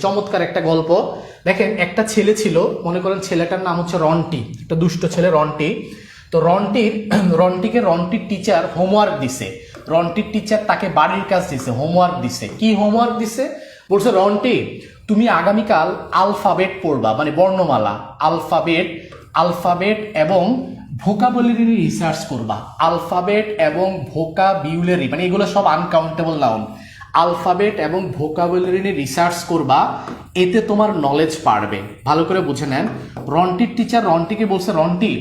চমৎকার একটা গল্প। দেখেন, একটা ছেলে ছিল, মনে করেন ছেলেটার নাম হচ্ছে রন্টি, একটা দুষ্ট ছেলে রন্টি। তো রন্টির, রন্টিকে রন্টির টিচার হোমওয়ার্ক দিছে। রন্টির টিচার তাকে বাড়ির কাজ দিছে হোমওয়ার্ক দিছে। কি হোমওয়ার্ক দিছে? বলছে, রন্টি, তুমি আগামীকাল আলফাবেট পড়বা মানে বর্ণমালা আলফাবেট আলফাবেট এবং ভোকাবুলারি রিসার্চ করবা। আলফাবেট এবং ভোকাবিউলারি মানে এগুলো সব আনকাউন্টেবল নাউন আলফাবেট এবং ভোকাবুলারি নিয়ে রিসার্চ করবা, এতে তোমার নলেজ পারবে ভালো করে বুঝে নেন। রন্টির টিচার রন্টিকে বলছে? রন্টি,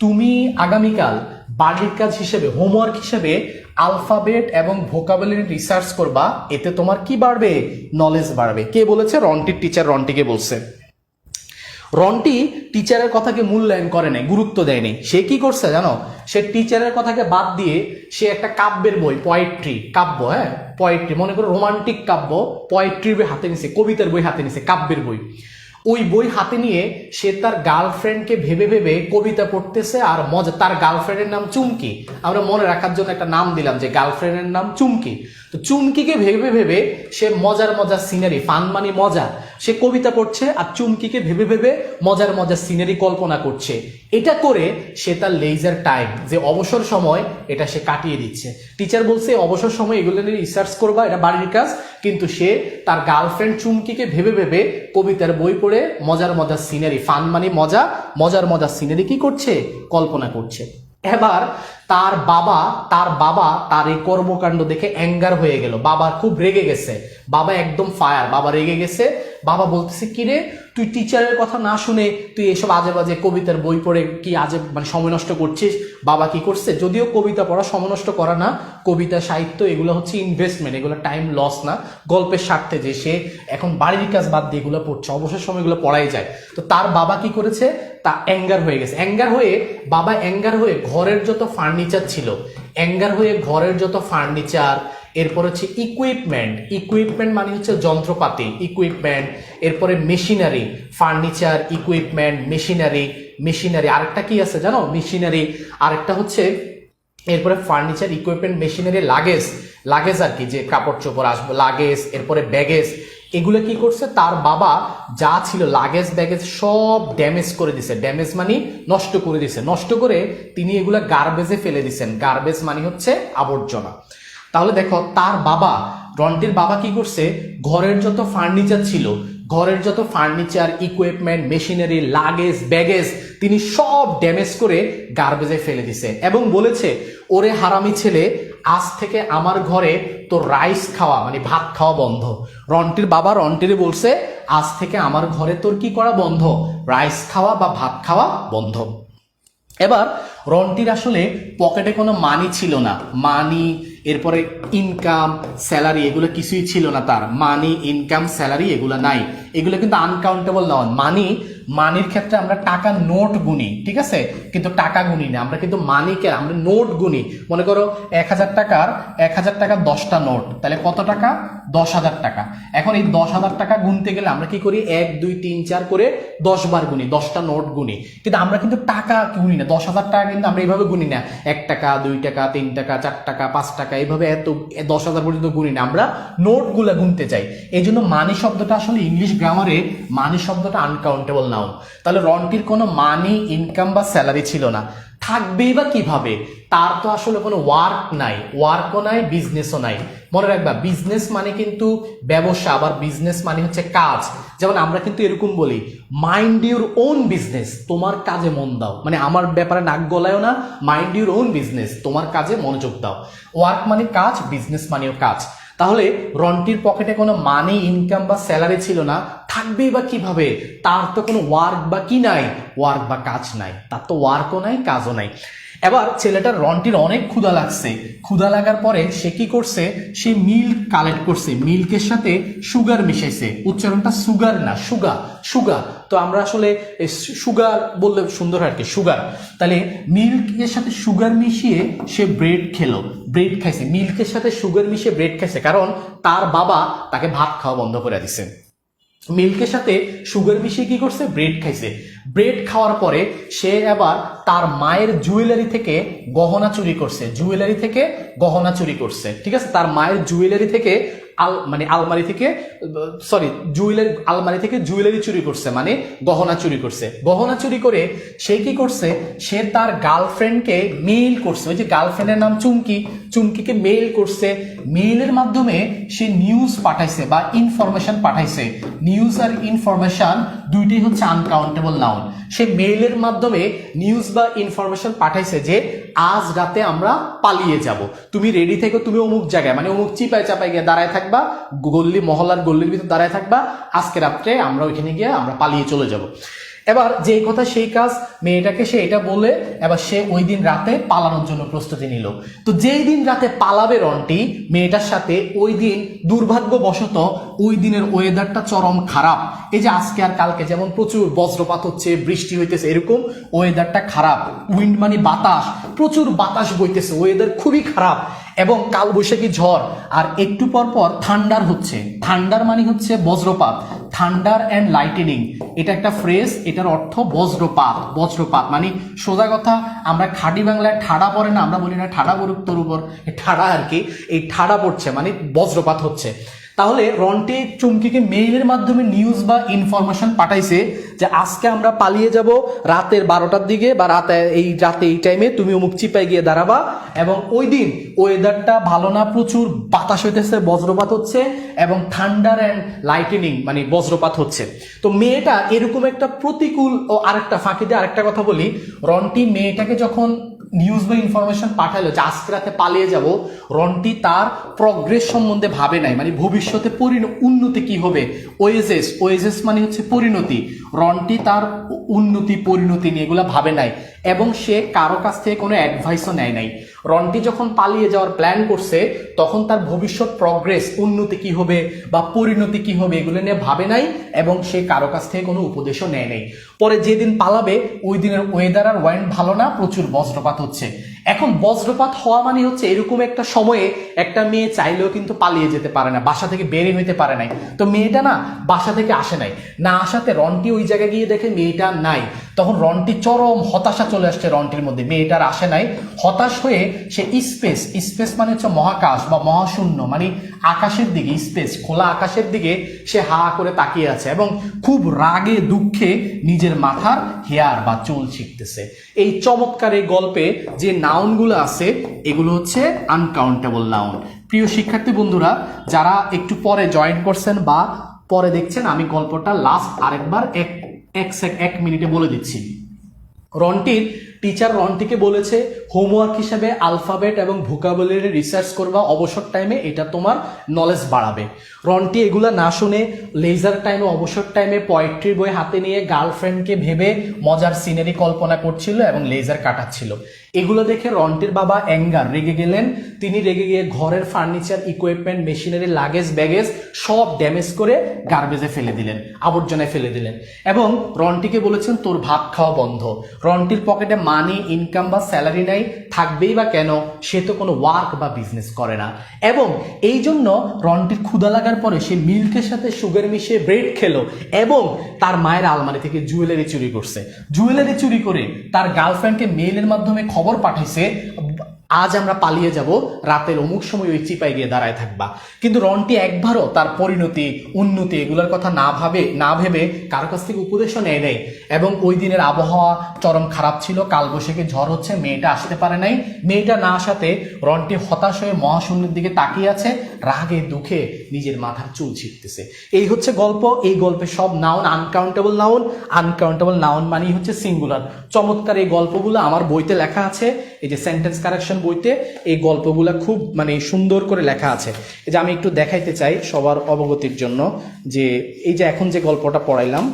তুমি আগামীকাল বাড়ির কাজ হিসেবে হোমওয়ার্ক হিসেবে আলফাবেট এবং ভোকাবুলারি রিসার্চ করবা, এতে তোমার কি বাড়বে? নলেজ বাড়বে। কে বলেছে? রন্টির টিচার রন্টিকে বলছে। রন্টি টিচারের কথাকে মূল্যায়ন করে নাই, গুরুত্ব দেয়নি সে কি করছে জানো? সে টিচারের কথাকে বাদ দিয়ে সে একটা কাব্যের বই পয়েট্রি কাব্য হ্যাঁ? পয়েট্রি মনে করো রোমান্টিক কাব্য পয়েট্রির বই হাতে নিছে, কবিতার বই হাতে নিছে, কাব্যের বই। ওই বই হাতে নিয়ে সে তার গার্লফ্রেন্ডকে ভেবে ভেবে কবিতা পড়তেছে আর মজা, তার গার্লফ্রেন্ডের নাম চুমকি। আমরা মনে রাখার জন্য একটা নাম দিলাম যে গার্লফ্রেন্ডের নাম চুমকি। তো চুমকিকে ভেবে ভেবে সে মজার মজার সিনারি ফান মানি মজা। সে কবিতা পড়ছে আর চুমকিকে ভেবে ভেবে মজার মজার সিনারি কল্পনা করছে। এটা করে সে তার লেজার টাইম যে অবসর সময় এটা সে কাটিয়ে দিচ্ছে। টিচার বলছে, অবসর সময় এগুলো নিয়ে রিসার্চ করবা, এটা বাড়ির কাজ। কিন্তু সে তার গার্লফ্রেন্ড চুমকিকে ভেবে ভেবে কবিতার বই পড়ে মজার মজার সিনারি ফান মানে মজা, মজার মজার সিনারি কি করছে? কল্পনা করছে। এবার তার বাবা তার বাবা তার এই কর্মকাণ্ড দেখে অ্যাঙ্গার হয়ে গেল। বাবা খুব রেগে গেছে। বাবা একদম ফায়ার বাবা রেগে গেছে। বাবা বলতেছে কি রে তুই টিচারের কথা না শুনে তুই এসব আজে বাজে কবিতার বই পড়ে কি আজে মানে সময় নষ্ট করছিস? বাবা কি করছে? যদিও কবিতা পড়া সময় নষ্ট করা না, কবিতা, সাহিত্য এগুলো হচ্ছে ইনভেস্টমেন্ট এগুলো টাইম লস না। গল্পের স্বার্থে যে সে এখন বাড়ির কাজ বাদ দিয়ে এগুলো পড়ছে, অবসর সময়গুলো পড়াই যায়। তো তার বাবা কি করেছে? তা অ্যাঙ্গার হয়ে গেছে। অ্যাঙ্গার হয়ে, বাবা অ্যাঙ্গার হয়ে ঘরের যত ফার্নিচার ছিল, অ্যাঙ্গার হয়ে ঘরের যত ফার্নিচার এরপর হচ্ছে ইকুইপমেন্ট ইকুইপমেন্ট মানে হচ্ছে যন্ত্রপাতি। ইকুইপমেন্ট এরপরে machinery furniture equipment machinery machinery আরেকটা কি আছে জানো? মেশিনারি আরেকটা হচ্ছে এরপরে furniture equipment machinery luggage luggage আর কি, যে কাপড় চোপড় আসবে লাগেজ এরপরে ব্যাগেজ এগুলো কি করছে? তার বাবা যা ছিল লাগেজ ব্যাগেজ সব ড্যামেজ করে দিছে। ড্যামেজ মানে নষ্ট করে দিছে। নষ্ট করে তিনি এগুলো গার্বেজে ফেলে দিছেন। গার্বেজ মানে হচ্ছে আবর্জনা। তাহলে দেখো, তার বাবা, রন্টির বাবা কি করছে? ঘরের যত ফার্নিচার ছিল, ঘরের যত furniture equipment machinery luggage baggage তিনি সব ড্যামেজ করে গার্বেজে ফেলে দিছে। এবং বলেছে, ওরে হারামি ছেলে, আজ থেকে আমার ঘরে তো রাইস খাওয়া মানে ভাত খাওয়া বন্ধ। রন্টির বাবা রন্টিরে বলছে, আজ থেকে আমার ঘরে তোর কি করা বন্ধ? রাইস খাওয়া বা ভাত খাওয়া বন্ধ। এবার রন্টির আসলে পকেটে কোনো মানি ছিল না। মানি এরপরে ইনকাম স্যালারি এগুলো কিছুই ছিল না তার। মানি ইনকাম স্যালারি এগুলো নাই। এগুলো কিন্তু আনকাউন্টেবল নয়। মানি মানির ক্ষেত্রে আমরা টাকা নোট গুনি, ঠিক আছে? কিন্তু টাকা গুনি না, আমরা কিন্তু মানিকে আমরা নোট গুনি। মনে করো এক হাজার টাকার, এক হাজার টাকা দশটা নোট, তাহলে কত টাকা? দশ হাজার টাকা। এখন এই দশ হাজার টাকা গুনতে গেলে আমরা কি করি? এক, দুই, তিন, চার করে দশ বার গুনি, দশটা নোট গুনি। কিন্তু আমরা কিন্তু টাকা গুনি না, দশ হাজার টাকা কিন্তু আমরা এইভাবে গুনি না। এক টাকা, দুই টাকা, তিন টাকা, চার টাকা, পাঁচ টাকা, এইভাবে এত দশ হাজার পর্যন্ত গুনি না। আমরা নোটগুলো গুনতে চাই। এই জন্য মানি শব্দটা আসলে ইংলিশ গ্রামারে মানি শব্দটা আনকাউন্টেবল নাও। তাহলে রন্টির কোনো মানি ইনকাম বা স্যালারি ছিল না। থাকবেই বা কীভাবে? তার তো আসলে কোনো ওয়ার্ক নাই। ওয়ার্কও নাই বিজনেসও নাই। মনে রাখবা বিজনেস মানে কিন্তু ব্যবসা, আবার বিজনেস মানে হচ্ছে কাজ। যেমন আমরা কিন্তু এরকম বলি মাইন্ড ইউর ওন বিজনেস তোমার কাজে মন দাও। মানে আমার ব্যাপারে নাক গলায়ও না মাইন্ড ইউর ওন বিজনেস তোমার কাজে মনোযোগ দাও। ওয়ার্ক মানে কাজ বিজনেস মানেও কাজ। তাহলে রন্টির পকেটে কোনো মানি ইনকাম বা স্যালারি ছিল না, থাকবেই বা কীভাবে? তার তো কোনো ওয়ার্ক বা কি নাই? ওয়ার্ক বা কাজ নাই। তার তো ওয়ার্কও নাই, কাজও নাই। এবার ছেলেটার রনটির অনেক ক্ষুধা লাগছে। ক্ষুধা লাগার পরে সে কি করছে? সে মিল্ক কালেক্ট করছে। মিল্কের সাথে সুগার মিশাইছে। উচ্চারণটা সুগার না সুগার সুগার তো আমরা আসলে সুগার বললে সুন্দর আর কি সুগার তাহলে মিল্কের সাথে সুগার মিশিয়ে সে ব্রেড খেলো। ব্রেড খাইছে। মিল্কের সাথে সুগার মিশিয়ে ব্রেড খাইছে। কারণ তার বাবা তাকে ভাত খাওয়া বন্ধ করে দিছে। মিল্কের সাথে সুগার মিশিয়ে কি করছে? ব্রেড খাইছে। ব্রেড খাওয়ার পরে সে এবার তার মায়ের জুয়েলারি থেকে গহনা চুরি করছে। জুয়েলারি থেকে গহনা চুরি করছে। ঠিক আছে? তার মায়ের জুয়েলারি থেকে আল মানে আলমারি থেকে সরি জুয়েলারি আলমারি থেকে জুয়েলারি চুরি করছে মানে গহনা চুরি করছে। গহনা চুরি করে সে কি করছে? সে তার গার্লফ্রেন্ডকে মেইল করছে। ওই যে গার্লফ্রেন্ডের নাম চুমকি, চুমকিকে মেইল করছে। মেইলের মাধ্যমে সে নিউজ পাঠাইছে বা ইনফরমেশন পাঠাইছে। নিউজ আর ইনফরমেশন দুইটাই হচ্ছে আনকাউন্টেবল নাউন সে মেইলের মাধ্যমে নিউজ বা ইনফরমেশন পাঠাইছে যে, আজ রাতে আমরা পালিয়ে যাব। তুমি রেডি থেকে, তুমি অমুক জায়গায় মানে অমুক চিপায় চাপায় গিয়ে দাঁড়ায় থাকবা, গল্লি, মহল্লার গল্লির ভিতর দাঁড়ায় থাকবা, আজকে রাত্রে আমরা ওইখানে গিয়ে আমরা পালিয়ে চলে যাব। এবার যেই কথা সেই কাজ মেয়েটাকে সে এটা বলে, এবার সে ওই দিন রাতে পালানোর জন্য প্রস্তুতি নিল। তো যেই দিন রাতে পালাবে রন্টি, মেয়েটার সাথে ওই দিন দুর্ভাগ্যবশত ওই দিনের ওয়েদারটা চরম খারাপ। এই যে আজকে আর কালকে যেমন প্রচুর বজ্রপাত হচ্ছে, বৃষ্টি হইতেছে, এরকম ওয়েদারটা খারাপ। উইন্ড মানে বাতাস, প্রচুর বাতাস বইতেছে ওয়েদার খুবই খারাপ। এবং কালবৈশাখী ঝড়, আর একটু পর পর থান্ডার হচ্ছে। থান্ডার মানে হচ্ছে বজ্রপাত। থান্ডার অ্যান্ড লাইটেনিং এটা একটা ফ্রেজ এটার অর্থ বজ্রপাত বজ্রপাত মানে সোজা কথা, আমরা খাঁটি বাংলায় ঠাডা পড়ে না, আমরা বলি না ঠাডা পড়ুক তোর উপর ঠাডা আর কি, এই ঠাডা পড়ছে মানে বজ্রপাত হচ্ছে। তাহলে রন্টি চুমকিকে মেইলের মাধ্যমে নিউজ বা ইনফরমেশন পাঠাইছে যে আজকে আমরা পালিয়ে যাব রাতের বারোটার দিকে বা রাতে এই রাতে এই টাইমে তুমি অমুক চিপায় গিয়ে দাঁড়াবা এবং ওই দিন ওয়েদারটা ভালো না প্রচুর বাতাস হইতেছে, বজ্রপাত হচ্ছে এবং থান্ডার অ্যান্ড লাইটেনিং মানে বজ্রপাত হচ্ছে। তো মেয়েটা এরকম একটা প্রতিকূল ও আরেকটা ফাঁকি দিয়ে আরেকটা কথা বলি, রন্টি মেয়েটাকে যখন নিউজ বা ইনফরমেশন পাঠালো যে আজকে রাতে পালিয়ে যাব, রনটি তার প্রগ্রেস সম্বন্ধে ভাবে নাই মানে ভবিষ্যতে পরিণ উন্নতি কি হবে? ওয়েজেস ওয়েজেস মানে হচ্ছে পরিণতি। রনটি তার উন্নতি, পরিণতি নিয়ে এগুলো ভাবে নাই। এবং সে কারও কাছ থেকে কোনো অ্যাডভাইসও নেয় নাই। রন্টি যখন পালিয়ে যাওয়ার প্ল্যান করছে, তখন তার ভবিষ্যৎ প্রগ্রেস উন্নতি কি হবে বা পরিণতি কি হবে এগুলো নিয়ে ভাবে নাই এবং সে কারও কাছ থেকে কোনো উপদেশও নেয় নাই। পরে যেদিন পালাবে, ওই দিনের ওয়েদার আর ওয়াইন্ড ভালো না, প্রচুর বজ্রপাত হচ্ছে। এখন বজ্রপাত হওয়া মানে হচ্ছে এরকম একটা সময়ে একটা মেয়ে চাইলেও কিন্তু পালিয়ে যেতে পারে না, বাসা থেকে বেরিয়ে হইতে পারে নাই। তো মেয়েটা না বাসা থেকে আসে নাই। না আসাতে রন্টি ওই জায়গায় গিয়ে দেখে মেয়েটা নাই। তখন রন্টি চরম হতাশা চলে আসছে রন্টির মধ্যে। মেয়েটার আসে নাই। হতাশ হয়ে সে স্পেস স্পেস মানে হচ্ছে মহাকাশ বা মহাশূন্য মানে আকাশের দিকে, স্পেস, খোলা আকাশের দিকে সে হা করে তাকিয়ে আছে এবং খুব রাগে, দুঃখে নিজের মাথার হেয়ার বা চুল ছিটতেছে এই চমৎকার এই গল্পে যে নাউনগুলো আছে, এগুলো হচ্ছে আনকাউন্টেবল নাউন। প্রিয় শিক্ষার্থী বন্ধুরা, যারা একটু পরে জয়েন করছেন বা পরে দেখছেন, আমি গল্পটা লাস্ট আরেকবার এক এক সেক এক মিনিটে বলে দিচ্ছি। রনটির টিচার রনটিকে বলেছে হোমওয়ার্ক হিসাবে আলফাবেট এবং ভোকাবুলারি রিসার্চ করবা, অবসর টাইমে এটা তোমার নলেজ বাড়াবে। রনটি এগুলা না শুনে লেজার টাইমে অবসর টাইমে পয়েট্রির বই হাতে নিয়ে গার্লফ্রেন্ডকে ভেবে মজার সিনারি কল্পনা করছিল এবং লেজার কাটাচ্ছিল। এগুলো দেখে রন্টির বাবা অ্যাঙ্গার রেগে গেলেন। তিনি রেগে গিয়ে ঘরের furniture equipment machinery luggage baggage সব ড্যামেজ করে গার্বেজে ফেলে দিলেন, আবর্জনায় ফেলে দিলেন। এবং রন্টিকে বলেছেন, তোর ভাত খাওয়া বন্ধ। রন্টির পকেটে মানি ইনকাম বা স্যালারি নাই থাকবেই বা কেন, সে তো কোনো ওয়ার্ক বা বিজনেস করে না। এবং এই জন্য রনটির ক্ষুদা লাগার পরে সে মিল্কের সাথে সুগার মিশিয়ে ব্রেড খেলো এবং তার মায়ের আলমারি থেকে জুয়েলারি চুরি করছে। জুয়েলারি চুরি করে তার গার্লফ্রেন্ডকে মেইলের মাধ্যমে খবর পাঠাইছে আজ আমরা পালিয়ে যাব রাতের অমুক সময় ওই চিপায় গিয়ে দাঁড়ায় থাকবা। কিন্তু রন্টি একবারও তার পরিণতি, উন্নতি এগুলোর কথা না ভাবে, না ভেবে কারও কাছ থেকে উপদেশও নেয় নেই। এবং ওই দিনের আবহাওয়া চরম খারাপ ছিল, কালবৈশাখী ঝড় হচ্ছে, মেয়েটা আসতে পারে নাই। মেয়েটা না আসাতে রনটি হতাশ হয়ে মহাশূন্যের দিকে তাকিয়ে আছে, রাগে, দুঃখে নিজের মাথার চুল ছিটতেছে। এই হচ্ছে গল্প, এই গল্পে সব noun uncountable noun uncountable noun মানেই হচ্ছে সিঙ্গুলার চমৎকার এই গল্পগুলো আমার বইতে লেখা আছে। এই যে সেন্টেন্স কারেকশন বইতে, এই গল্পগুলো খুব মানে সুন্দর করে লেখা আছে। এই যে আমি একটু দেখাইতে চাই সবার অবগতির জন্য যে, এই যে এখন যে গল্পটা পড়াইলাম,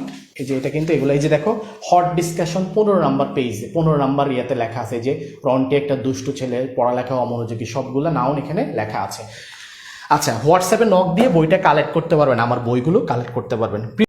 এই যে এটা কিন্তু এগুলো, এই যে দেখো হট ডিসকাশন পনেরো নাম্বার পেজে পনেরো নাম্বার ইয়েতে লেখা আছে যে রন্টি একটা দুষ্টু ছেলে, পড়ালেখা অমনোযোগী, সবগুলো নাউন এখানে লেখা আছে। আচ্ছা হোয়াটসঅ্যাপে নক দিয়ে বইটা কালেক্ট করতে পারবেন, আমার বইগুলো কালেক্ট করতে পারবেন।